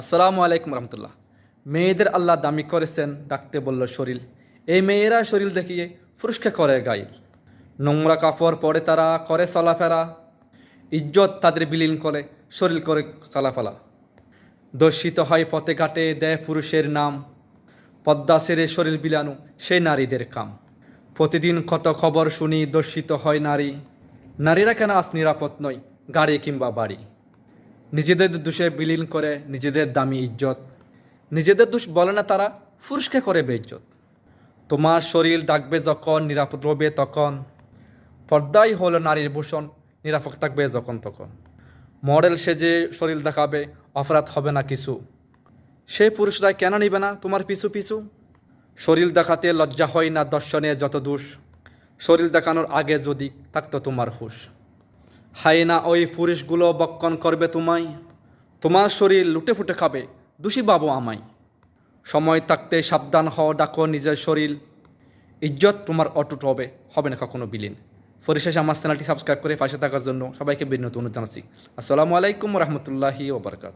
আসসালামু আলাইকুম রহমতুল্লাহ। মেয়েদের আল্লাহ দামি করেছেন, ডাকতে বলল শরীর এই মেয়েরা শরীর দেখিয়ে ফুরস্কে করে গাইল। নোংরা কাপড় পরে তারা করে চলাফেরা। ইজ্জত তাদের বিলীন করে শরীর করে চলাফেলা দর্শিত হয় পথে ঘাটে দেয় পুরুষের নাম। পদ্মা সেরে শরীর বিলানো সেই নারীদের কাম। প্রতিদিন কত খবর শুনি, দর্শিত হয় নারী। নারীরা কেন আজ নিরাপদ নয়, গাড়ি কিংবা বাড়ি? নিজেদের দোষে বিলীন করে নিজেদের দামি ইজ্জত। নিজেদের দোষ বলে না তারা ফুরুষকে করে বেইজ্জত। তোমার শরীর ডাকবে যখন, নিরাপদ রবে তখন। পর্দাই হলো নারীর ভূষণ, নিরাপদ থাকবে যখন তখন। মডেল সেজে শরীর দেখাবে, অপরাধ হবে না কিছু। সেই পুরুষরা কেন নিবে না তোমার পিছু পিছু? শরীর দেখাতে লজ্জা হয় না দর্শনে যত দোষ শরীর দেখানোর আগে যদি থাকতো তোমার হুশ। হায় না ওই পুরুষগুলো বক্ষণ করবে তোমায়। তোমার শরীর লুটে ফুটে খাবে, দোষী বাবু আমায়। সময় থাকতে সাবধান হও, ডাকো নিজের শরীর। ইজ্জত তোমার অটুট হবে হবে না কখনো বিলীন। পরিশেষে আমার চ্যানেলটি সাবস্ক্রাইব করে পাশে থাকার জন্য সবাইকে বিনোদন জানাচ্ছি আসসালামু আলাইকুম রহমতুল্লাহি ওবরকাত